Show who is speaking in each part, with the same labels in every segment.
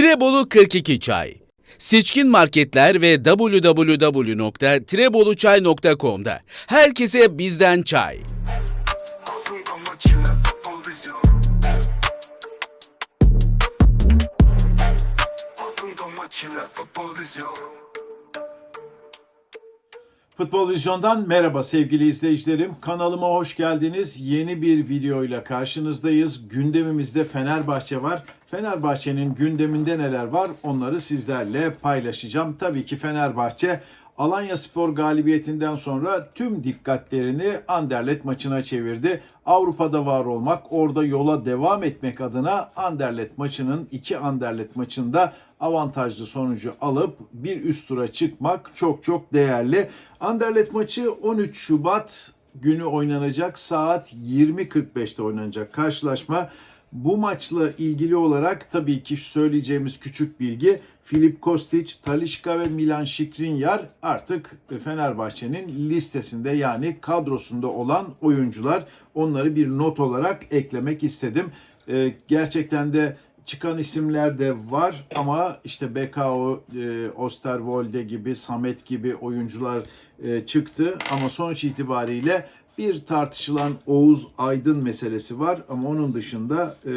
Speaker 1: Trebolu 42 Çay Seçkin marketler ve www.treboluçay.com'da herkese bizden çay.
Speaker 2: Futbol
Speaker 3: Vizyon'dan merhaba sevgili izleyicilerim. Kanalıma hoş geldiniz. Yeni bir videoyla karşınızdayız. Gündemimizde Fenerbahçe var. Fenerbahçe'nin gündeminde neler var onları sizlerle paylaşacağım. Tabii ki Fenerbahçe Alanya Spor galibiyetinden sonra tüm dikkatlerini Anderlet maçına çevirdi. Avrupa'da var olmak, orada yola devam etmek adına Anderlet maçının iki Anderlet maçında avantajlı sonucu alıp bir üst tura çıkmak çok çok değerli. Anderlet maçı 13 Şubat günü oynanacak saat 20.45'te oynanacak karşılaşma. Bu maçla ilgili olarak tabii ki söyleyeceğimiz küçük bilgi Filip Kostic, Talişka ve Milan Skriniar artık Fenerbahçe'nin listesinde yani kadrosunda olan oyuncular. Onları bir not olarak eklemek istedim. Ee, gerçekten de çıkan isimler de var ama işte Bekao, e, Osterwolde gibi, Samet gibi oyuncular e, çıktı ama sonuç itibariyle bir tartışılan Oğuz Aydın meselesi var ama onun dışında e,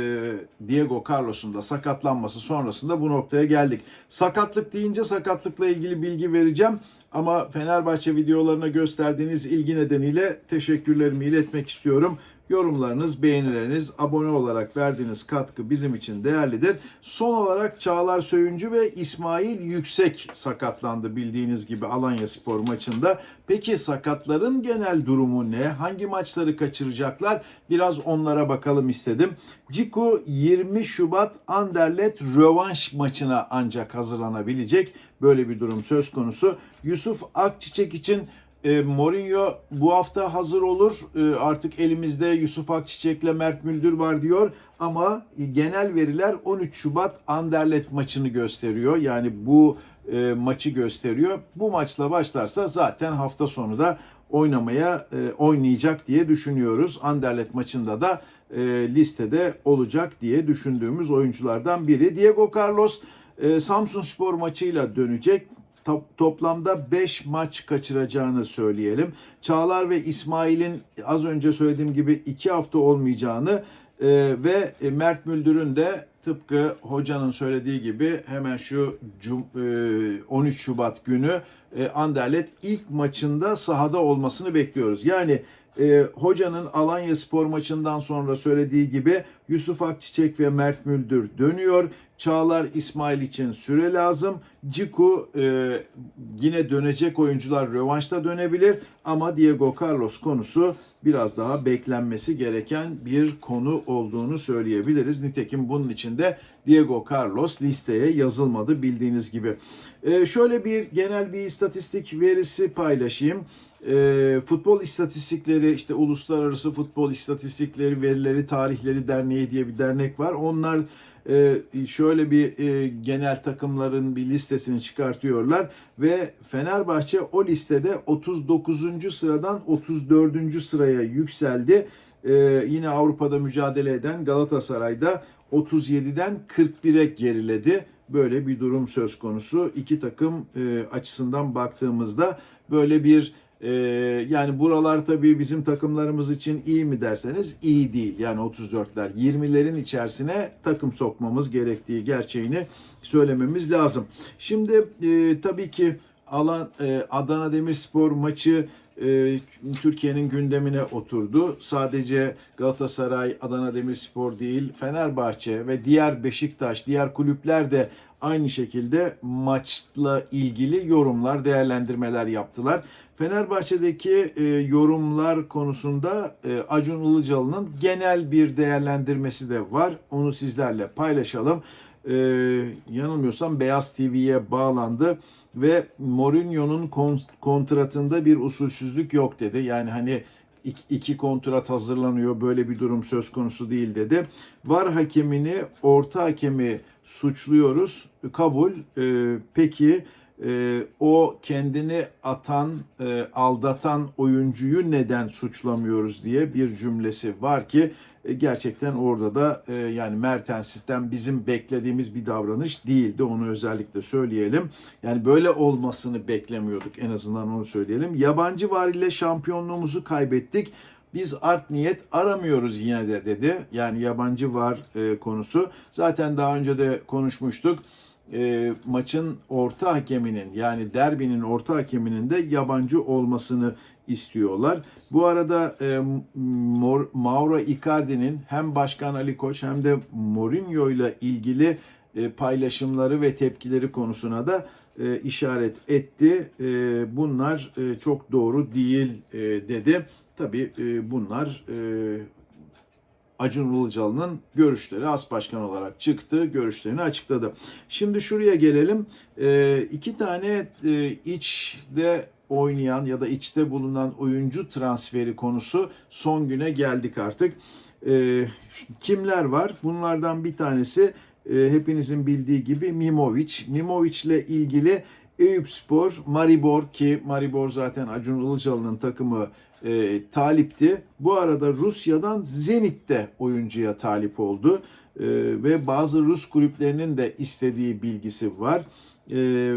Speaker 3: Diego Carlos'un da sakatlanması sonrasında bu noktaya geldik. Sakatlık deyince sakatlıkla ilgili bilgi vereceğim ama Fenerbahçe videolarına gösterdiğiniz ilgi nedeniyle teşekkürlerimi iletmek istiyorum. Yorumlarınız, beğenileriniz, abone olarak verdiğiniz katkı bizim için değerlidir. Son olarak Çağlar Söyüncü ve İsmail Yüksek sakatlandı bildiğiniz gibi Alanya Spor maçında. Peki sakatların genel durumu ne? Hangi maçları kaçıracaklar? Biraz onlara bakalım istedim. Ciku 20 Şubat Anderlet rövanş maçına ancak hazırlanabilecek. Böyle bir durum söz konusu. Yusuf Akçiçek için e, Mourinho bu hafta hazır olur. E, artık elimizde Yusuf Akçiçek'le Mert Müldür var diyor. Ama genel veriler 13 Şubat Anderlet maçını gösteriyor. Yani bu e, maçı gösteriyor. Bu maçla başlarsa zaten hafta sonu da oynamaya e, oynayacak diye düşünüyoruz. Anderlet maçında da e, listede olacak diye düşündüğümüz oyunculardan biri. Diego Carlos e, Samsun Spor maçıyla dönecek top- toplamda 5 maç kaçıracağını söyleyelim. Çağlar ve İsmail'in az önce söylediğim gibi 2 hafta olmayacağını e, ve e, Mert Müldür'ün de tıpkı hocanın söylediği gibi hemen şu cum- e, 13 Şubat günü e, Anderlet ilk maçında sahada olmasını bekliyoruz. Yani e, hocanın Alanya Spor maçından sonra söylediği gibi Yusuf Akçiçek ve Mert Müldür dönüyor. Çağlar İsmail için süre lazım. Ciku e, yine dönecek oyuncular rövanşta dönebilir ama Diego Carlos konusu biraz daha beklenmesi gereken bir konu olduğunu söyleyebiliriz. Nitekim bunun için de Diego Carlos listeye yazılmadı bildiğiniz gibi. E, şöyle bir genel bir istatistik verisi paylaşayım e, futbol istatistikleri işte uluslararası futbol istatistikleri verileri tarihleri derneği diye bir dernek var. Onlar e, şöyle bir e, genel takımların bir listesini çıkartıyorlar ve Fenerbahçe o listede 39. sıradan 34. sıraya yükseldi. E, yine Avrupa'da mücadele eden Galatasaray'da 37'den 41'e geriledi. Böyle bir durum söz konusu. İki takım e, açısından baktığımızda böyle bir ee, yani buralar tabii bizim takımlarımız için iyi mi derseniz iyi değil. Yani 34'ler 20'lerin içerisine takım sokmamız gerektiği gerçeğini söylememiz lazım. Şimdi e, tabii ki alan e, Adana Demirspor maçı e, Türkiye'nin gündemine oturdu. Sadece Galatasaray, Adana Demirspor değil, Fenerbahçe ve diğer Beşiktaş, diğer kulüpler de aynı şekilde maçla ilgili yorumlar, değerlendirmeler yaptılar. Fenerbahçe'deki e, yorumlar konusunda e, Acun Ilıcalı'nın genel bir değerlendirmesi de var. Onu sizlerle paylaşalım. E, yanılmıyorsam Beyaz TV'ye bağlandı ve Mourinho'nun kon- kontratında bir usulsüzlük yok dedi. Yani hani iki, kontrat hazırlanıyor böyle bir durum söz konusu değil dedi. Var hakemini orta hakemi suçluyoruz. Kabul. Ee, peki e, o kendini atan, e, aldatan oyuncuyu neden suçlamıyoruz diye bir cümlesi var ki e, gerçekten orada da e, yani Mertens'ten bizim beklediğimiz bir davranış değildi. Onu özellikle söyleyelim. Yani böyle olmasını beklemiyorduk en azından onu söyleyelim. Yabancı var ile şampiyonluğumuzu kaybettik. Biz art niyet aramıyoruz yine de dedi. Yani yabancı var e, konusu. Zaten daha önce de konuşmuştuk. E, maçın orta hakeminin yani derbinin orta hakeminin de yabancı olmasını istiyorlar. Bu arada e, Mor- Mauro Icardi'nin hem Başkan Ali Koç hem de Mourinho ile ilgili e, paylaşımları ve tepkileri konusuna da e, işaret etti. E, bunlar e, çok doğru değil e, dedi. Tabii e, bunlar e, Acun Ilıcalı'nın görüşleri as başkan olarak çıktı, görüşlerini açıkladı. Şimdi şuraya gelelim. E, iki tane e, içte oynayan ya da içte bulunan oyuncu transferi konusu son güne geldik artık. E, kimler var? Bunlardan bir tanesi e, hepinizin bildiği gibi Mimovic. Mimovic ile ilgili Eyüpspor, Maribor ki Maribor zaten Acun Ilıcalı'nın takımı e, talipti. Bu arada Rusya'dan Zenit'te oyuncuya talip oldu. E, ve bazı Rus kulüplerinin de istediği bilgisi var. E,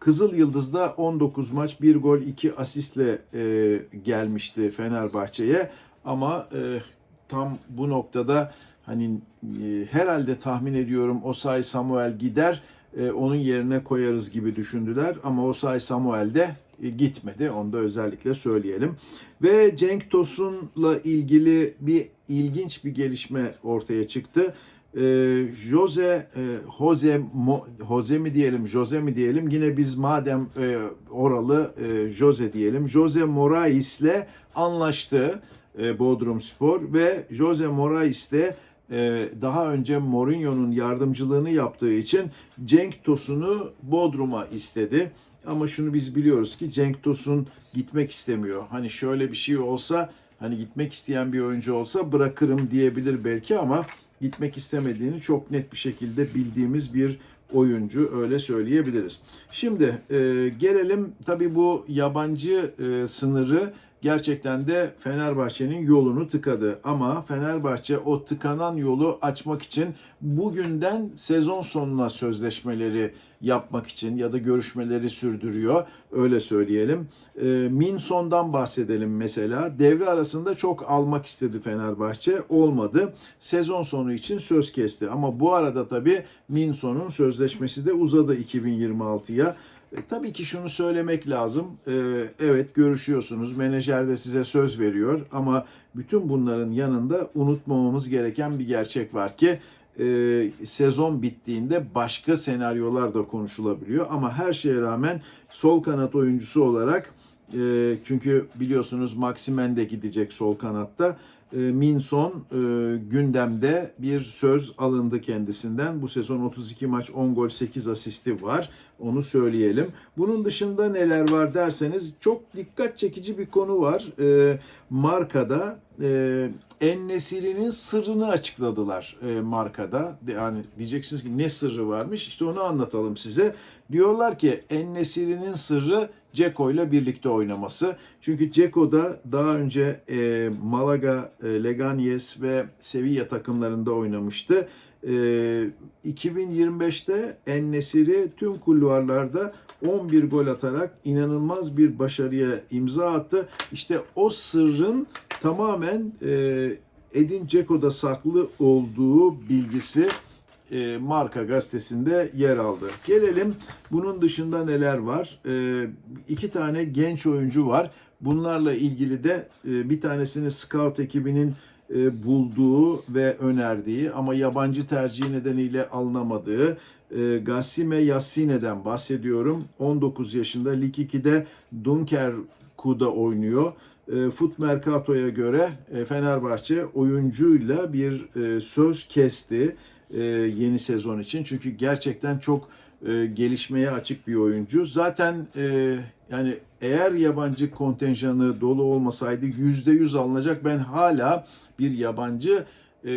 Speaker 3: Kızıl Yıldız'da 19 maç 1 gol 2 asistle e, gelmişti Fenerbahçe'ye. Ama e, tam bu noktada hani e, herhalde tahmin ediyorum Osay Samuel gider e, onun yerine koyarız gibi düşündüler ama Osay Samuel de gitmedi. Onu da özellikle söyleyelim. Ve Cenk Tosun'la ilgili bir ilginç bir gelişme ortaya çıktı. E, Jose e, Jose Jose mi diyelim, Jose mi diyelim? Yine biz madem e, oralı e, Jose diyelim. Jose Morais'le anlaştı e, Bodrum Spor ve Jose Morais de e, daha önce Mourinho'nun yardımcılığını yaptığı için Cenk Tosun'u Bodrum'a istedi. Ama şunu biz biliyoruz ki Cenk Tosun gitmek istemiyor. Hani şöyle bir şey olsa hani gitmek isteyen bir oyuncu olsa bırakırım diyebilir belki ama gitmek istemediğini çok net bir şekilde bildiğimiz bir oyuncu öyle söyleyebiliriz. Şimdi e, gelelim tabii bu yabancı e, sınırı gerçekten de Fenerbahçe'nin yolunu tıkadı. Ama Fenerbahçe o tıkanan yolu açmak için bugünden sezon sonuna sözleşmeleri yapmak için ya da görüşmeleri sürdürüyor. Öyle söyleyelim. E, Minson'dan bahsedelim mesela. Devre arasında çok almak istedi Fenerbahçe. Olmadı. Sezon sonu için söz kesti. Ama bu arada tabii Minson'un sözleşmesi de uzadı 2026'ya. E, tabii ki şunu söylemek lazım. E, evet görüşüyorsunuz. Menajer de size söz veriyor. Ama bütün bunların yanında unutmamamız gereken bir gerçek var ki e, sezon bittiğinde başka senaryolar da konuşulabiliyor. Ama her şeye rağmen sol kanat oyuncusu olarak çünkü biliyorsunuz Maximen de gidecek sol kanatta. E, Minson e, gündemde bir söz alındı kendisinden. Bu sezon 32 maç 10 gol 8 asisti var. Onu söyleyelim. Bunun dışında neler var derseniz çok dikkat çekici bir konu var. E, markada e, Ennesiri'nin sırrını açıkladılar e, markada. Yani diyeceksiniz ki ne sırrı varmış? İşte onu anlatalım size. Diyorlar ki Ennesiri'nin sırrı Ceko ile birlikte oynaması. Çünkü Ceko da daha önce e, Malaga, e, Leganes ve Sevilla takımlarında oynamıştı. E, 2025'te Ennesiri tüm kulvarlarda 11 gol atarak inanılmaz bir başarıya imza attı. İşte o sırrın tamamen e, Edin Dzeko'da saklı olduğu bilgisi e, Marka gazetesinde yer aldı. Gelelim bunun dışında neler var? E, iki tane genç oyuncu var. Bunlarla ilgili de e, bir tanesini scout ekibinin e, bulduğu ve önerdiği ama yabancı tercihi nedeniyle alınamadığı e, Gassime Yassine'den bahsediyorum. 19 yaşında Lig 2'de Dunkerque'da oynuyor. E, Foot Mercato'ya göre e, Fenerbahçe oyuncuyla bir e, söz kesti e, yeni sezon için. Çünkü gerçekten çok e, gelişmeye açık bir oyuncu. Zaten e, yani eğer yabancı kontenjanı dolu olmasaydı %100 alınacak. Ben hala bir yabancı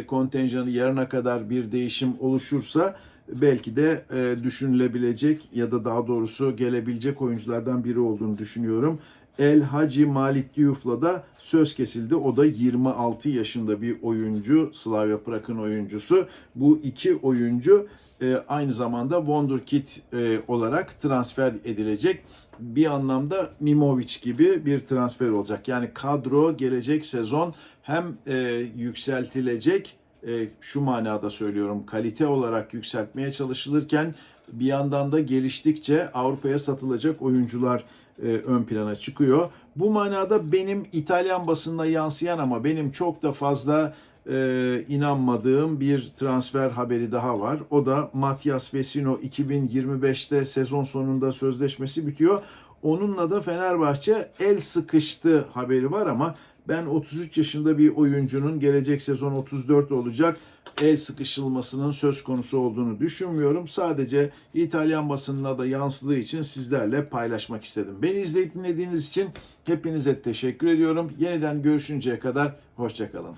Speaker 3: kontenjanı yarına kadar bir değişim oluşursa belki de düşünülebilecek ya da daha doğrusu gelebilecek oyunculardan biri olduğunu düşünüyorum. El Hacı Malik Diouf'la da söz kesildi. O da 26 yaşında bir oyuncu, Slavia Prag'ın oyuncusu. Bu iki oyuncu e, aynı zamanda Wonderkid e, olarak transfer edilecek. Bir anlamda Mimovic gibi bir transfer olacak. Yani kadro gelecek sezon hem e, yükseltilecek, e, şu manada söylüyorum, kalite olarak yükseltmeye çalışılırken bir yandan da geliştikçe Avrupa'ya satılacak oyuncular e, ön plana çıkıyor. Bu manada benim İtalyan basınına yansıyan ama benim çok da fazla e, inanmadığım bir transfer haberi daha var. O da Matias Vecino 2025'te sezon sonunda sözleşmesi bitiyor. Onunla da Fenerbahçe el sıkıştı haberi var ama ben 33 yaşında bir oyuncunun gelecek sezon 34 olacak el sıkışılmasının söz konusu olduğunu düşünmüyorum. Sadece İtalyan basınına da yansıdığı için sizlerle paylaşmak istedim. Beni izleyip dinlediğiniz için hepinize teşekkür ediyorum. Yeniden görüşünceye kadar hoşçakalın.